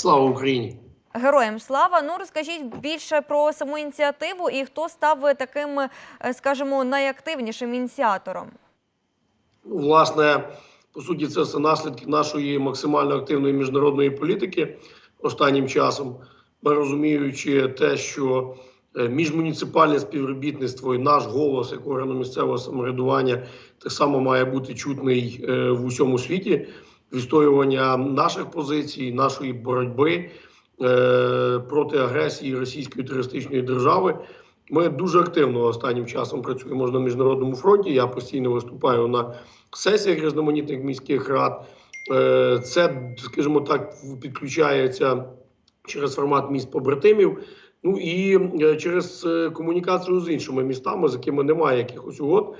Слава Україні! Героям слава. Ну розкажіть більше про саму ініціативу і хто став таким, е, скажімо, найактивнішим ініціатором. Ну, Власне, по суті, це все наслідки нашої максимально активної міжнародної політики останнім часом. Ми розуміючи те, що е, міжмуніципальне співробітництво і наш голос як органу місцевого самоврядування так само має бути чутний е, в усьому світі. Відстоювання наших позицій, нашої боротьби е, проти агресії російської терористичної держави. Ми дуже активно останнім часом працюємо на міжнародному фронті. Я постійно виступаю на сесіях різноманітних міських рад. Е, Це, скажімо так, підключається через формат міст побратимів. Ну і е, через е, комунікацію з іншими містами, з якими немає якихось угод.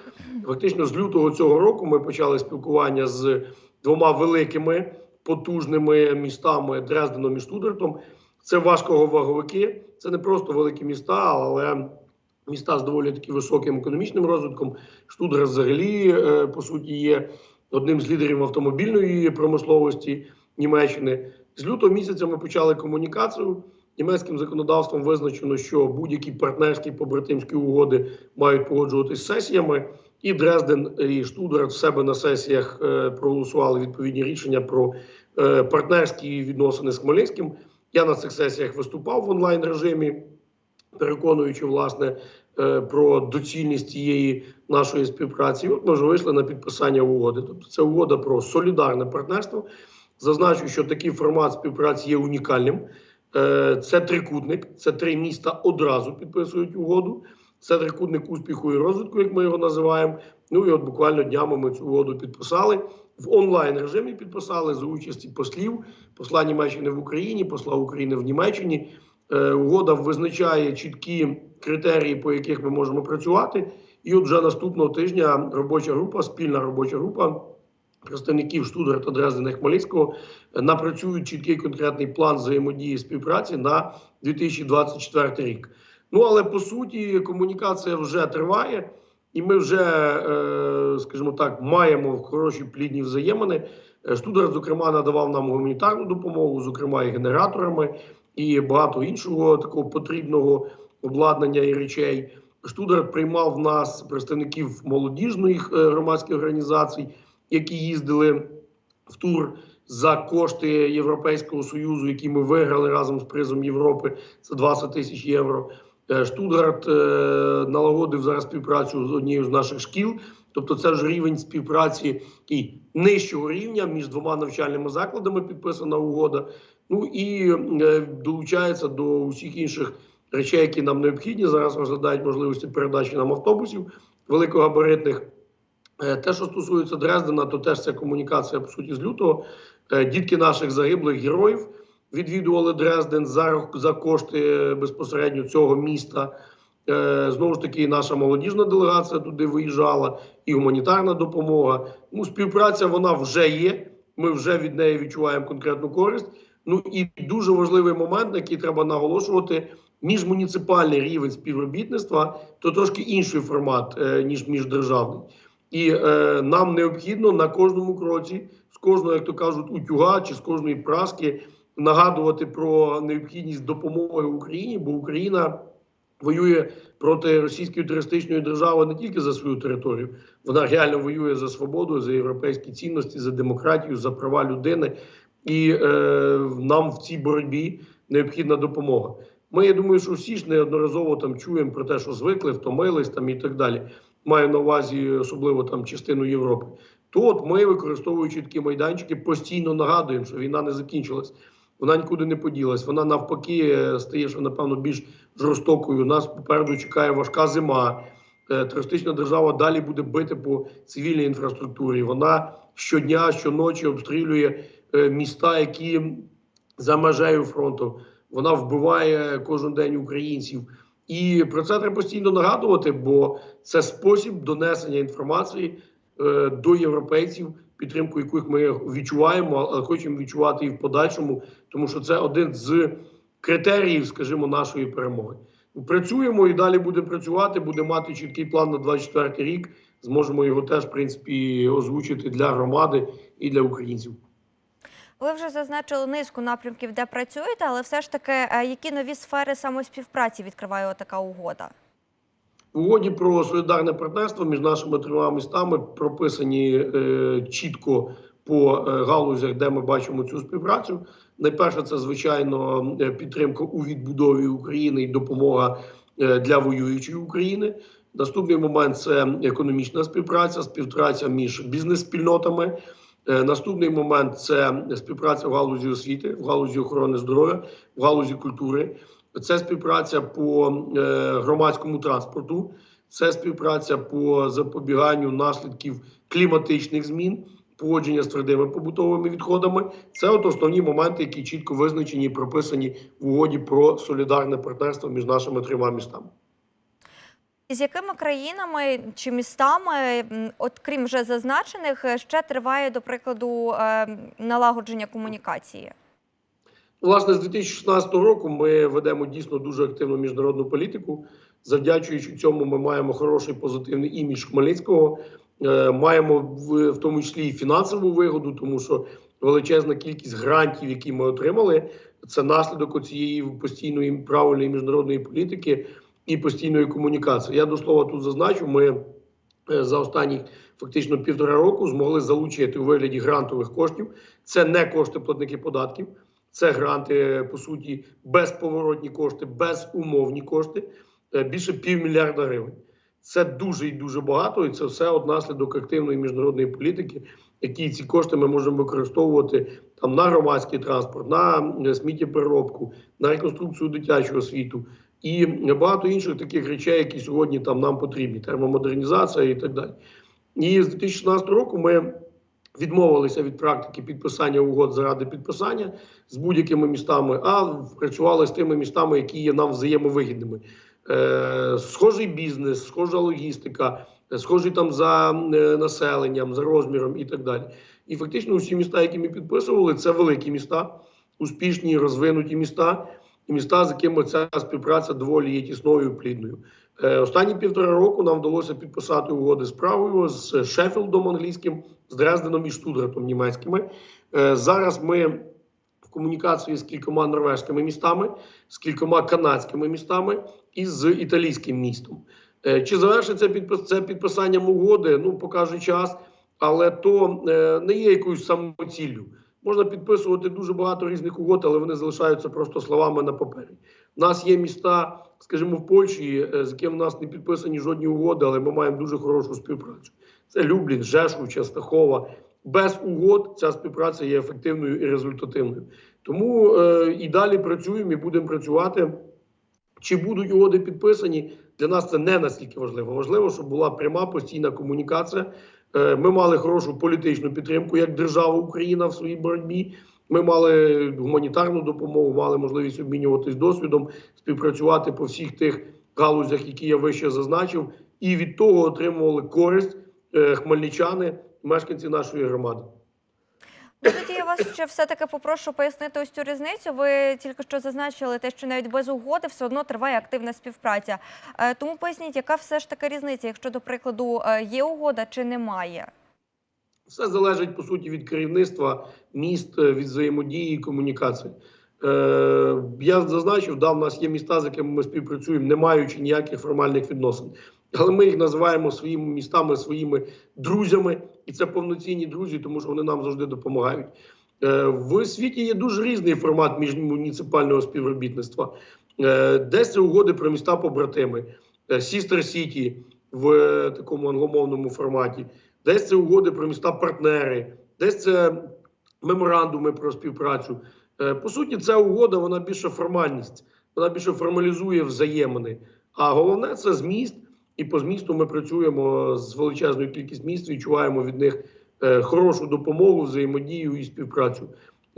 Фактично, з лютого цього року ми почали спілкування з двома великими потужними містами Дрезденом і Штутгартом. Це важковаговики, це не просто великі міста, але міста з доволі таки високим економічним розвитком. Штутгарт взагалі, е, по суті, є одним з лідерів автомобільної промисловості Німеччини. З лютого місяця ми почали комунікацію. Німецьким законодавством визначено, що будь-які партнерські побратимські угоди мають погоджуватись з сесіями. І Дрезден і Штутгарт в себе на сесіях е, проголосували відповідні рішення про е, партнерські відносини з Хмельницьким. Я на цих сесіях виступав в онлайн режимі, переконуючи власне е, про доцільність цієї нашої співпраці. І От ми вже вийшли на підписання угоди. Тобто це угода про солідарне партнерство. Зазначу, що такий формат співпраці є унікальним. Це трикутник, це три міста одразу підписують угоду. Це трикутник успіху і розвитку, як ми його називаємо. Ну і от буквально днями ми цю угоду підписали в онлайн режимі. Підписали за участі послів, посла Німеччини в Україні, посла України в Німеччині. Е, Угода визначає чіткі критерії, по яких ми можемо працювати. І от вже наступного тижня робоча група, спільна робоча група представників Штутгарта, Дрездена Хмельницького е, напрацюють чіткий конкретний план взаємодії співпраці на 2024 рік. Ну але по суті комунікація вже триває, і ми вже, е, скажімо так, маємо хороші плідні взаємини. Е, Штутгарт, зокрема, надавав нам гуманітарну допомогу, зокрема і генераторами, і багато іншого такого потрібного обладнання і речей. Штутгарт приймав в нас представників молодіжних е, громадських організацій, які їздили в тур за кошти Європейського союзу, які ми виграли разом з призом Європи. Це 20 тисяч євро. Е, Штутгарт е, налагодив зараз співпрацю з однією з наших шкіл. Тобто, це ж рівень співпраці і нижчого рівня між двома навчальними закладами підписана угода. Ну і е, долучається до усіх інших речей, які нам необхідні. Зараз розглядають можливості передачі нам автобусів великогабаритних. Те, що стосується Дрездена, то теж це комунікація по суті з лютого. Дітки наших загиблих героїв відвідували Дрезден за, за кошти е, безпосередньо цього міста. Е, Знову ж таки, наша молодіжна делегація туди виїжджала, і гуманітарна допомога. Ну, співпраця вона вже є. Ми вже від неї відчуваємо конкретну користь. Ну і дуже важливий момент, на який треба наголошувати: міжмуніципальний рівень співробітництва то трошки інший формат, е, ніж міждержавний. І е, нам необхідно на кожному кроці, з кожного, як то кажуть, утюга чи з кожної праски нагадувати про необхідність допомоги Україні, бо Україна воює проти російської терористичної держави не тільки за свою територію, вона реально воює за свободу, за європейські цінності, за демократію, за права людини. І е, нам в цій боротьбі необхідна допомога. Ми я думаю, що всі ж неодноразово там чуємо про те, що звикли, втомились там і так далі. Маю на увазі особливо там частину Європи. То от ми, використовуючи такі майданчики, постійно нагадуємо, що війна не закінчилась. Вона нікуди не поділась. Вона навпаки е, стає, що напевно більш жорстокою. Нас попереду чекає важка зима. Е, Терористична держава далі буде бити по цивільній інфраструктурі. Вона щодня, щоночі обстрілює е, міста, які за межею фронту. Вона вбиває кожен день українців. І про це треба постійно нагадувати, бо це спосіб донесення інформації до європейців, підтримку яких ми відчуваємо, але хочемо відчувати і в подальшому, тому що це один з критеріїв, скажімо, нашої перемоги. Працюємо і далі будемо працювати. Будемо мати чіткий план на 24 рік. Зможемо його теж в принципі озвучити для громади і для українців. Ви вже зазначили низку напрямків, де працюєте, але все ж таки, е, які нові сфери саме співпраці відкриває така угода? Угоді про солідарне партнерство між нашими трьома містами прописані е, чітко по е, галузях, де ми бачимо цю співпрацю. Найперше, це звичайно е, підтримка у відбудові України і допомога е, для воюючої України. Наступний момент це економічна співпраця, співпраця між бізнес-спільнотами. Наступний момент це співпраця в галузі освіти, в галузі охорони здоров'я, в галузі культури. Це співпраця по е, громадському транспорту, це співпраця по запобіганню наслідків кліматичних змін, поводження з твердими побутовими відходами. Це от основні моменти, які чітко визначені і прописані в угоді про солідарне партнерство між нашими трьома містами. З якими країнами чи містами, от крім вже зазначених, ще триває, до прикладу, е, налагодження комунікації? Власне, з 2016 року ми ведемо дійсно дуже активну міжнародну політику. Завдячуючи цьому, ми маємо хороший позитивний імідж Хмельницького. Е, Маємо в, тому числі і фінансову вигоду, тому що величезна кількість грантів, які ми отримали, це наслідок цієї постійної правильної міжнародної політики і постійної комунікації. Я до слова тут зазначу, ми е, за останні фактично півтора року змогли залучити у вигляді грантових коштів. Це не кошти платників податків. Це гранти, по суті, безповоротні кошти, безумовні кошти, е, більше півмільярда гривень. Це дуже і дуже багато, і це все от активної міжнародної політики, які ці кошти ми можемо використовувати там на громадський транспорт, на е, сміттєпереробку, на реконструкцію дитячого світу і багато інших таких речей, які сьогодні там нам потрібні, термомодернізація і так далі. І з 2016 року ми відмовилися від практики підписання угод заради підписання з будь-якими містами, а працювали з тими містами, які є нам взаємовигідними. Е, схожий бізнес, схожа логістика, е, схожий там за е, населенням, за розміром і так далі. І фактично усі міста, які ми підписували, це великі міста, успішні, розвинуті міста, і міста, з якими ця співпраця доволі є тісною і плідною. Е, Останні півтора року нам вдалося підписати угоди з Прагою, з Шеффілдом англійським, з Дрезденом і Штутгартом німецькими. Е, Зараз ми в комунікації з кількома норвезькими містами, з кількома канадськими містами і з італійським містом. Е, Чи завершиться це підписанням угоди? Ну покаже час, але то не є якоюсь самоціллю. Можна підписувати дуже багато різних угод, але вони залишаються просто словами на папері. У нас є міста, скажімо, в Польщі, е, з якими в нас не підписані жодні угоди, але ми маємо дуже хорошу співпрацю. Це Люблін, Жешув, Частахова. Без угод ця співпраця є ефективною і результативною. Тому е, і далі працюємо і будемо працювати. Чи будуть угоди підписані? Для нас це не настільки важливо. Важливо, щоб була пряма постійна комунікація. Е, Ми мали хорошу політичну підтримку як держава Україна в своїй боротьбі. Ми мали гуманітарну допомогу, мали можливість обмінюватись досвідом, співпрацювати по всіх тих галузях, які я вище зазначив, і від того отримували користь е, хмельничани, мешканці нашої громади. Ну, тоді я вас ще все-таки попрошу пояснити ось цю різницю. Ви тільки що зазначили те, що навіть без угоди все одно триває активна співпраця. Е, Тому поясніть, яка все ж таки різниця, якщо, до прикладу, е, є угода чи немає? Все залежить по суті від керівництва міст, е, від взаємодії і комунікації. Е, я зазначив, да, в нас є міста, з якими ми співпрацюємо, не маючи ніяких формальних відносин. Але ми їх називаємо своїми містами, своїми друзями, і це повноцінні друзі, тому що вони нам завжди допомагають. Е, в світі є дуже різний формат міжмуніципального співробітництва. Е, десь це угоди про міста побратими, Сістер Сіті в е, такому англомовному форматі. Десь це угоди про міста партнери, десь це меморандуми про співпрацю. Е, По суті, ця угода вона більше формальність, вона більше формалізує взаємини. А головне це зміст. І по змісту ми працюємо з величезною кількістю міст, відчуваємо від них е, хорошу допомогу, взаємодію і співпрацю.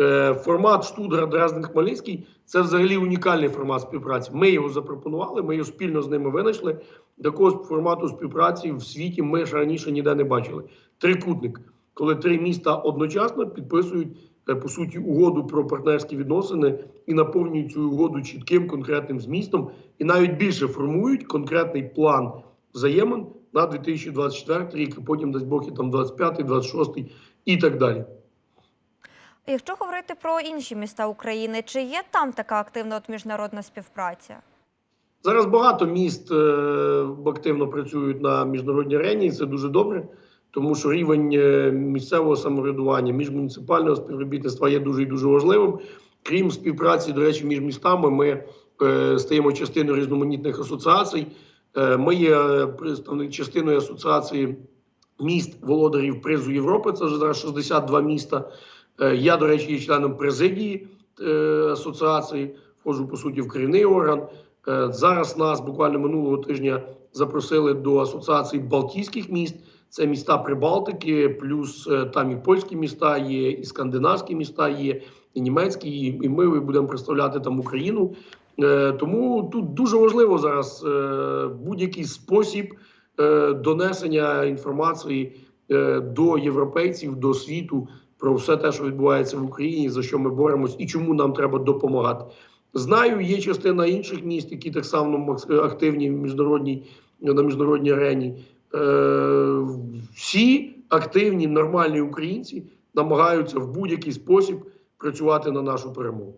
Е, Формат Штутгарт Дрезден Хмельницький це взагалі унікальний формат співпраці. Ми його запропонували, ми його спільно з ними винайшли. Такого формату співпраці в світі ми ж раніше ніде не бачили. Трикутник, коли три міста одночасно підписують е, по суті угоду про партнерські відносини і наповнюють цю угоду чітким конкретним змістом, і навіть більше формують конкретний план взаємин на 2024 рік, а потім дасть Бог і там 25, 26 і так далі. Якщо говорити про інші міста України, чи є там така активна от міжнародна співпраця? Зараз багато міст е, активно працюють на міжнародній арені, і це дуже добре, тому що рівень е, місцевого самоврядування, міжмуніципального співробітництва є дуже і дуже важливим. Крім співпраці, до речі, між містами, ми е, стаємо частиною різноманітних асоціацій. Ми є частиною асоціації міст володарів призу Європи. Це вже зараз 62 міста. Е, я, до речі, є членом президії е, асоціації, входжу по суті в керівний орган. Е, Зараз нас буквально минулого тижня запросили до асоціації Балтійських міст. Це міста Прибалтики, плюс там і польські міста є, і скандинавські міста є, і німецькі, і ми будемо представляти там Україну. Тому тут дуже важливо зараз будь-який спосіб донесення інформації до європейців, до світу про все те, що відбувається в Україні, за що ми боремось і чому нам треба допомагати. Знаю, є частина інших міст, які так само активні в міжнародній на міжнародній арені. Е, всі активні нормальні українці намагаються в будь-який спосіб працювати на нашу перемогу.